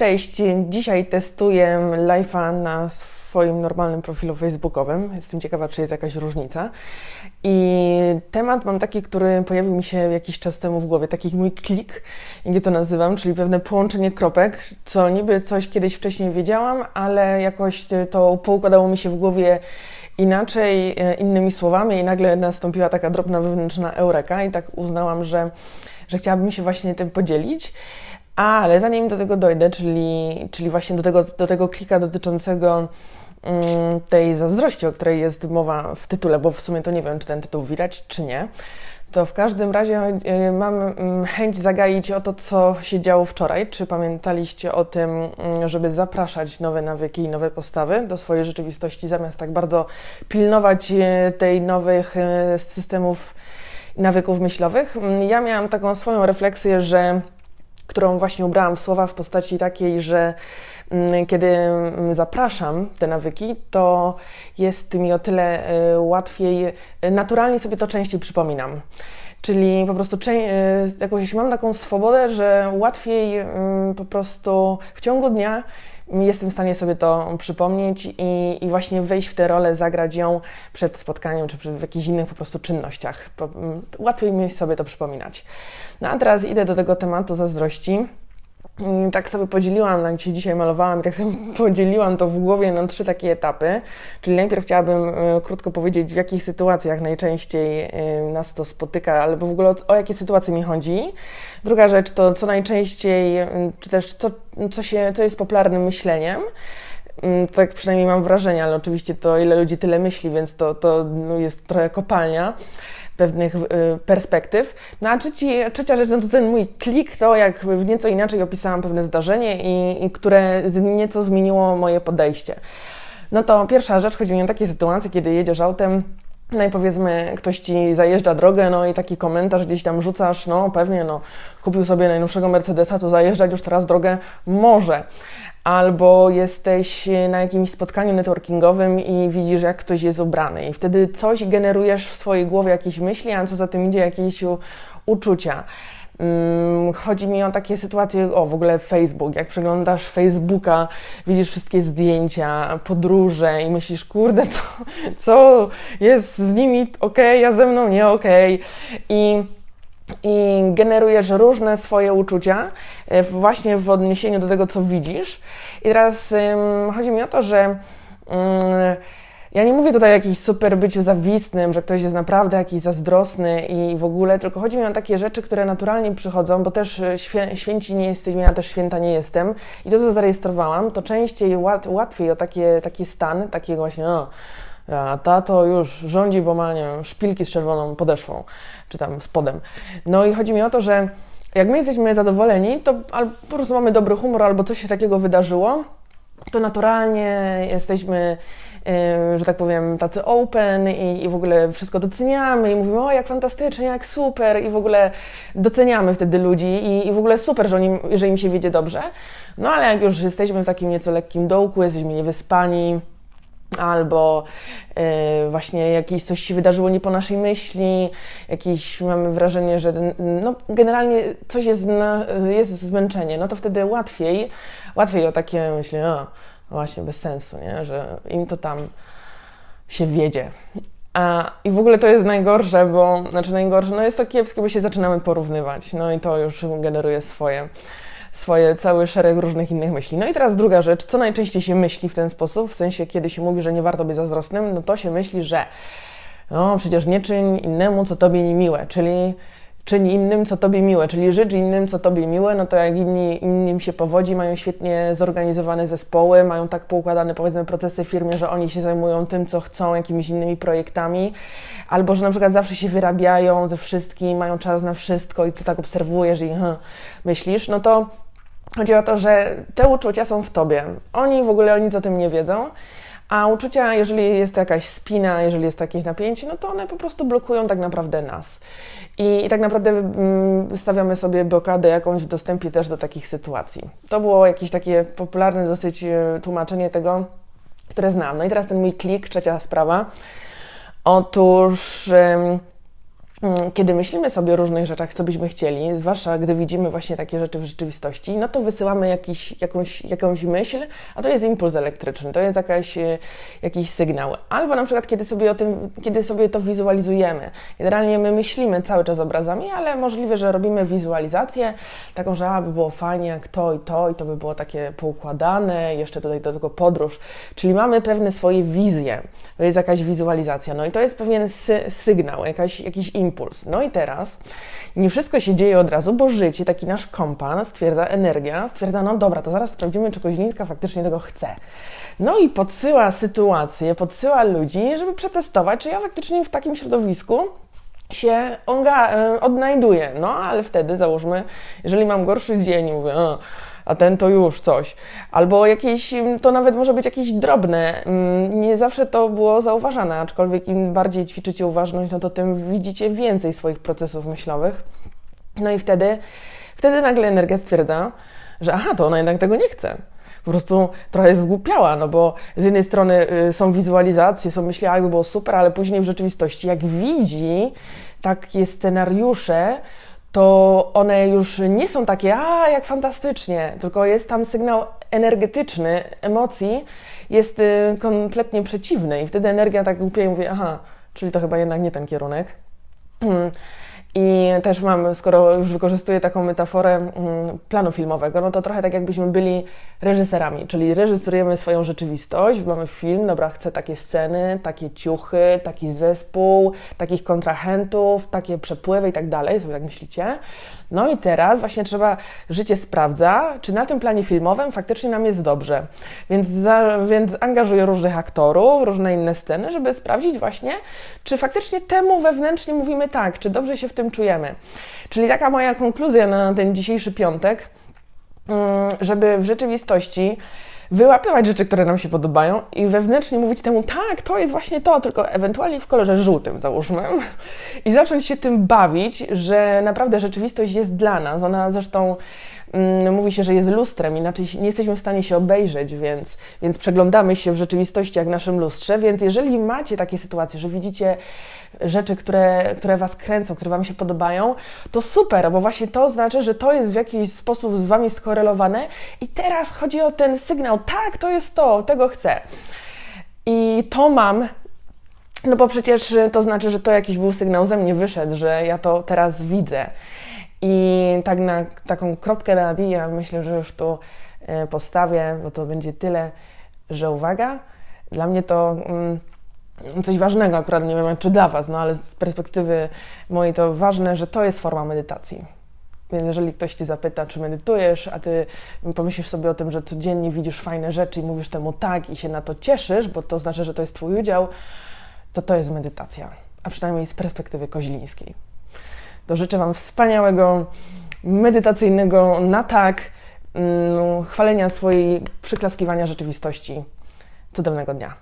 Cześć, dzisiaj testuję live'a na swoim normalnym profilu facebookowym. Jestem ciekawa, czy jest jakaś różnica. I temat mam taki, który pojawił mi się jakiś czas temu w głowie, taki mój klik, jak ja to nazywam, czyli pewne połączenie kropek, co niby coś kiedyś wcześniej wiedziałam, ale jakoś to poukładało mi się w głowie inaczej, e, innymi słowami i nagle nastąpiła taka drobna wewnętrzna eureka i tak uznałam, że, że chciałabym się właśnie tym podzielić. Ale zanim do tego dojdę, czyli, czyli właśnie do tego, do tego klika dotyczącego mm, tej zazdrości, o której jest mowa w tytule, bo w sumie to nie wiem, czy ten tytuł widać, czy nie, to w każdym razie y, mam mm, chęć zagaić o to, co się działo wczoraj. Czy pamiętaliście o tym, mm, żeby zapraszać nowe nawyki i nowe postawy do swojej rzeczywistości, zamiast tak bardzo pilnować y, tej nowych y, systemów nawyków myślowych? Ja miałam taką swoją refleksję, że którą właśnie ubrałam w słowa w postaci takiej, że mm, kiedy mm, zapraszam te nawyki, to jest mi o tyle y, łatwiej, y, naturalnie sobie to częściej przypominam. Czyli po prostu y, jakoś mam taką swobodę, że łatwiej mm, po prostu w ciągu dnia jestem w stanie sobie to przypomnieć i, i właśnie wejść w tę rolę, zagrać ją przed spotkaniem czy przed jakichś innych po prostu czynnościach. Łatwiej mi sobie to przypominać. No a teraz idę do tego tematu zazdrości. Mm, tak sobie podzieliłam, jak się dzisiaj malowałam, tak sobie podzieliłam to w głowie na trzy takie etapy. Czyli najpierw chciałabym y, krótko powiedzieć, w jakich sytuacjach najczęściej y, nas to spotyka, albo w ogóle o, jakie sytuacje mi chodzi. Druga rzecz to, co najczęściej, y, czy też co, co, się, co jest popularnym myśleniem. Mm, tak przynajmniej mam wrażenie, ale oczywiście to ile ludzi tyle myśli, więc to, to no, jest trochę kopalnia pewnych y, perspektyw. No a trzeci, trzecia rzecz, no to ten mój klik, to jak nieco inaczej opisałam pewne zdarzenie i, i które nieco zmieniło moje podejście. No to pierwsza rzecz, chodzi mi o takie sytuacje, kiedy jedziesz autem, no i powiedzmy, ktoś ci zajeżdża drogę, no i taki komentarz gdzieś tam rzucasz, no pewnie, no kupił sobie najnowszego Mercedesa, to zajeżdżać już teraz drogę może albo jesteś na jakimś spotkaniu networkingowym i widzisz, jak ktoś jest ubrany, i wtedy coś generujesz w swojej głowie, jakieś myśli, a co za tym idzie, jakieś uczucia. Chodzi mi o takie sytuacje, o w ogóle Facebook, jak przeglądasz Facebooka, widzisz wszystkie zdjęcia, podróże i myślisz, kurde, co, co jest z nimi ok, a ze mną nie ok. I i generujesz różne swoje uczucia e, właśnie w odniesieniu do tego, co widzisz. I teraz um, chodzi mi o to, że um, ja nie mówię tutaj o jakimś super byciu zawistnym, że ktoś jest naprawdę jakiś zazdrosny i w ogóle, tylko chodzi mi o takie rzeczy, które naturalnie przychodzą, bo też e, świę, święci nie jesteśmy, ja też święta nie jestem. I to, co zarejestrowałam, to częściej łat, łatwiej o takie, taki stan, takiego właśnie, o, a tato już rządzi, bo ma, nie wiem, szpilki z czerwoną podeszwą, czy tam spodem. No i chodzi mi o to, że jak my jesteśmy zadowoleni, to albo po prostu mamy dobry humor, albo coś się takiego wydarzyło, to naturalnie jesteśmy, że tak powiem, tacy open i, i, w ogóle wszystko doceniamy i mówimy, o jak fantastycznie, jak super i w ogóle doceniamy wtedy ludzi i, i w ogóle super, że, oni, że im się wiedzie dobrze. No ale jak już jesteśmy w takim nieco lekkim dołku, jesteśmy niewyspani, albo y, właśnie jakieś coś się wydarzyło nie po naszej myśli, jakieś mamy wrażenie, że no, generalnie coś jest, na, jest zmęczenie, no to wtedy łatwiej, łatwiej o takie myśli, o, właśnie bez sensu, nie? że im to tam się wiedzie. A, I w ogóle to jest najgorsze, bo, znaczy najgorsze, no jest to kiepskie, bo się zaczynamy porównywać, no i to już generuje swoje swoje cały szereg różnych innych myśli. No i teraz druga rzecz, co najczęściej się myśli w ten sposób, w sensie kiedy się mówi, że nie warto być zazdrosnym, no to się myśli, że no przecież nie czyń innemu, co tobie niemiłe, czyli czyń innym, co tobie miłe, czyli życz innym, co tobie miłe, no to jak inni, innym się powodzi, mają świetnie zorganizowane zespoły, mają tak poukładane powiedzmy procesy w firmie, że oni się zajmują tym, co chcą, jakimiś innymi projektami, albo że na przykład zawsze się wyrabiają ze wszystkim, mają czas na wszystko i ty tak obserwujesz i hm, myślisz, no to chodzi o to, że te uczucia są w tobie. Oni w ogóle o nic o tym nie wiedzą. A uczucia, jeżeli jest to jakaś spina, jeżeli jest to jakieś napięcie, no to one po prostu blokują tak naprawdę nas. I, i tak naprawdę mm, stawiamy sobie blokadę jakąś w dostępie też do takich sytuacji. To było jakieś takie popularne dosyć e, tłumaczenie tego, które znam. No i teraz ten mój klik, trzecia sprawa. Otóż Kiedy myślimy sobie o różnych rzeczach, co byśmy chcieli, zwłaszcza gdy widzimy właśnie takie rzeczy w rzeczywistości, no to wysyłamy jakiś, jakąś, jakąś myśl, a to jest impuls elektryczny, to jest jakaś, e, jakiś sygnał. Albo na przykład, kiedy sobie, o tym, kiedy sobie to wizualizujemy. Generalnie my myślimy cały czas obrazami, ale możliwe, że robimy wizualizację taką, że a, by było fajnie jak to i to i to by było takie poukładane, jeszcze tutaj do tego podróż. Czyli mamy pewne swoje wizje, to jest jakaś wizualizacja, no i to jest pewien sy sygnał, jakaś, jakiś impuls. No i teraz nie wszystko się dzieje od razu, bo życie, taki nasz kompan, stwierdza energia, stwierdza, no dobra, to zaraz sprawdzimy, czy Koźlińska faktycznie tego chce. No i podsyła sytuację, podsyła ludzi, żeby przetestować, czy ja faktycznie w takim środowisku się onga, e, odnajduję. No ale wtedy załóżmy, jeżeli mam gorszy dzień, mówię, a, a ten to już coś. Albo jakieś, mm, to nawet może być jakieś drobne. mm, Nie zawsze to było zauważane, aczkolwiek im bardziej ćwiczycie uważność, no to tym widzicie więcej swoich procesów myślowych. No i wtedy, wtedy nagle energia stwierdza, że aha, to ona jednak tego nie chce. Po prostu trochę zgłupiała, no bo z jednej strony y, są wizualizacje, są myśli, jakby było super, ale później w rzeczywistości, jak widzi takie scenariusze, to one już nie są takie, a jak fantastycznie, tylko jest tam sygnał energetyczny, emocji, jest y, kompletnie przeciwny i wtedy energia tak głupie mówi, aha, czyli to chyba jednak nie ten kierunek. I też mam, skoro już wykorzystuję taką metaforę mm, planu filmowego, no to trochę tak jakbyśmy byli reżyserami, czyli reżyserujemy swoją rzeczywistość, mamy film, dobra, chcę takie sceny, takie ciuchy, taki zespół, takich kontrahentów, takie przepływy i tak dalej, sobie tak myślicie. No i teraz właśnie trzeba, życie sprawdza, czy na tym planie filmowym faktycznie nam jest dobrze. Więc, za, więc angażuję różnych aktorów, różne inne sceny, żeby sprawdzić właśnie, czy faktycznie temu wewnętrznie mówimy tak, czy dobrze się w tym czujemy. Czyli taka moja konkluzja na ten dzisiejszy piątek, mm, żeby w rzeczywistości wyłapywać rzeczy, które nam się podobają i wewnętrznie mówić temu, tak, to jest właśnie to, tylko ewentualnie w kolorze żółtym, załóżmy, i zacząć się tym bawić, że naprawdę rzeczywistość jest dla nas. Ona zresztą mówi się, że jest lustrem, inaczej nie jesteśmy w stanie się obejrzeć, więc, więc przeglądamy się w rzeczywistości jak w naszym lustrze. Więc jeżeli macie takie sytuacje, że widzicie rzeczy, które, które Was kręcą, które Wam się podobają, to super, bo właśnie to znaczy, że to jest w jakiś sposób z Wami skorelowane i teraz chodzi o ten sygnał, tak, to jest to, tego chcę. I to mam no bo przecież to znaczy, że to jakiś był sygnał ze mnie wyszedł, że ja to teraz widzę. I tak na taką kropkę na ja myślę, że już tu e, postawię, bo to będzie tyle, że uwaga, dla mnie to mm, coś ważnego, akurat nie wiem czy dla Was, no ale z perspektywy mojej to ważne, że to jest forma medytacji. Więc jeżeli ktoś Cię zapyta, czy medytujesz, a Ty pomyślisz sobie o tym, że codziennie widzisz fajne rzeczy i mówisz temu tak i się na to cieszysz, bo to znaczy, że to jest Twój udział, to to jest medytacja, a przynajmniej z perspektywy koźlińskiej. To życzę Wam wspaniałego, medytacyjnego na tak, mm, chwalenia swojej, przyklaskiwania rzeczywistości. Cudownego dnia.